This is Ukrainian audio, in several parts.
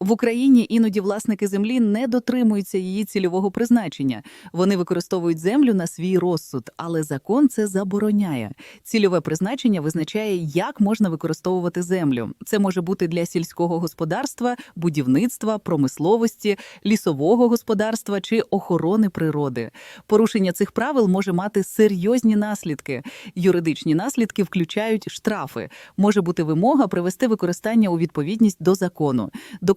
В Україні іноді власники землі не дотримуються її цільового призначення. Вони використовують землю на свій розсуд, але закон це забороняє. Цільове призначення визначає, як можна використовувати землю. Це може бути для сільського господарства, будівництва, промисловості, лісового господарства чи охорони природи. Порушення цих правил може мати серйозні наслідки. Юридичні наслідки включають штрафи. Може бути вимога привести використання у відповідність до закону.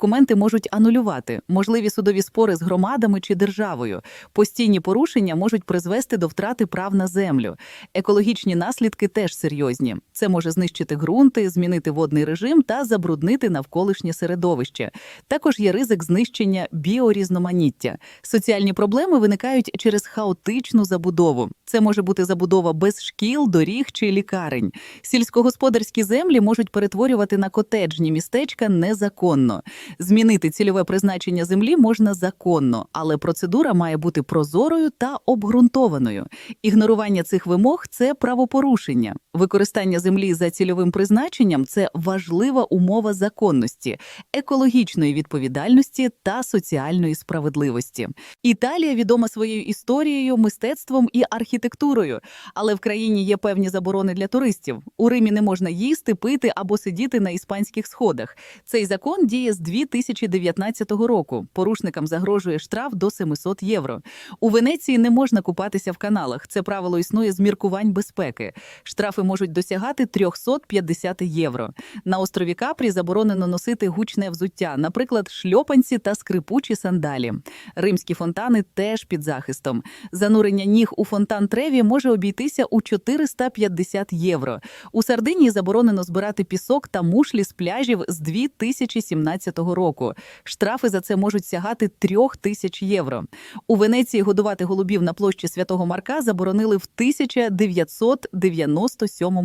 Документи можуть анулювати, можливі судові спори з громадами чи державою. Постійні порушення можуть призвести до втрати прав на землю. Екологічні наслідки теж серйозні. Це може знищити ґрунти, змінити водний режим та забруднити навколишнє середовище. Також є ризик знищення біорізноманіття. Соціальні проблеми виникають через хаотичну забудову. Це може бути забудова без шкіл, доріг чи лікарень. Сільськогосподарські землі можуть перетворювати на котеджні містечка незаконно. Змінити цільове призначення землі можна законно, але процедура має бути прозорою та обґрунтованою. Ігнорування цих вимог це правопорушення. Використання землі за цільовим призначенням це важлива умова законності, екологічної відповідальності та соціальної справедливості. Італія відома своєю історією, мистецтвом і архітектурою, але в країні є певні заборони для туристів. У Римі не можна їсти, пити або сидіти на іспанських сходах. Цей закон діє з 2019 року. Порушникам загрожує штраф до 700 євро. У Венеції не можна купатися в каналах. Це правило існує з міркувань безпеки. Штрафи можуть досягати 350 євро. На острові Капрі заборонено носити гучне взуття, наприклад, шльопанці та скрипучі сандалі. Римські фонтани теж під захистом. Занурення ніг у фонтан Треві може обійтися у 450 євро. У Сардинії заборонено збирати пісок та мушлі з пляжів з 2017 року. Штрафи за це можуть сягати 3 тисяч євро. У Венеції годувати голубів на площі Святого Марка заборонили в 1997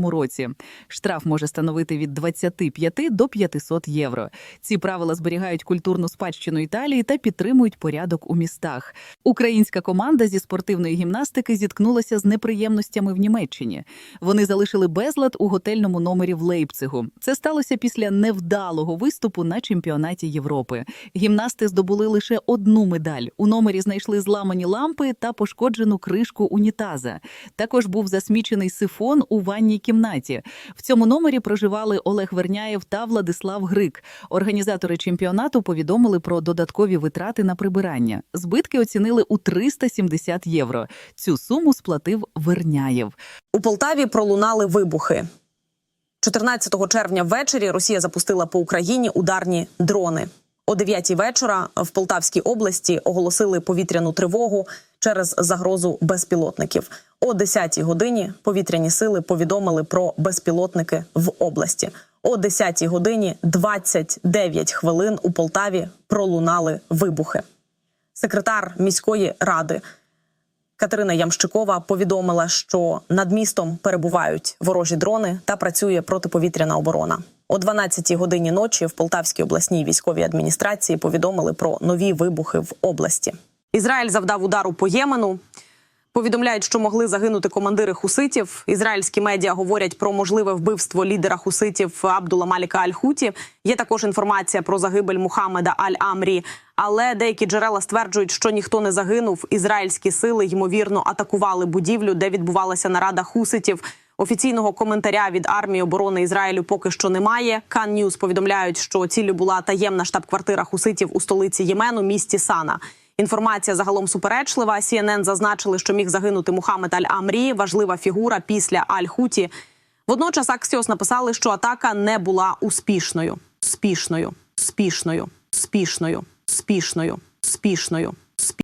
році. Штраф може становити від 25 до 500 євро. Ці правила зберігають культурну спадщину Італії та підтримують порядок у містах. Українська команда зі спортивної гімнастики зіткнулася з неприємностями в Німеччині. Вони залишили безлад у готельному номері в Лейпцигу. Це сталося після невдалого виступу на чемпіонаті Європи. Гімнасти здобули лише одну медаль. У номері знайшли зламані лампи та пошкоджену кришку унітаза. Також був засмічений сифон у ванній кімнаті. В цьому номері проживали Олег Верняєв та Владислав Грик. Організатори чемпіонату повідомили про додаткові витрати на прибирання. Збитки оцінили у 370 євро. Цю суму сплатив Верняєв. У Полтаві пролунали вибухи. 14 червня ввечері Росія запустила по Україні ударні дрони. О 9 вечора в Полтавській області оголосили повітряну тривогу через загрозу безпілотників. О 10 годині повітряні сили повідомили про безпілотники в області. О 10 годині 29 хвилин у Полтаві пролунали вибухи. Секретар міської ради Катерина Ямщикова повідомила, що над містом перебувають ворожі дрони та працює протиповітряна оборона. О 12-й годині ночі в Полтавській обласній військовій адміністрації повідомили про нові вибухи в області. Ізраїль завдав удару по Ємену. Повідомляють, що могли загинути командири хуситів. Ізраїльські медіа говорять про можливе вбивство лідера хуситів Абдула Маліка Аль-Хуті. Є також інформація про загибель Мухаммеда Аль-Амрі. Але деякі джерела стверджують, що ніхто не загинув. Ізраїльські сили ймовірно атакували будівлю, де відбувалася нарада хуситів. Офіційного коментаря від армії оборони Ізраїлю поки що немає. Кан Ньюс повідомляють, що ціллю була таємна штаб-квартира хуситів у столиці Ємену, місті Сана. Інформація загалом суперечлива. CNN зазначили, що міг загинути Мухаммед Аль-Амрі, важлива фігура після Аль-Хуті. Водночас Аксіос написали, що атака не була успішною. Спішною, спішною, спішною, спішною, спішною.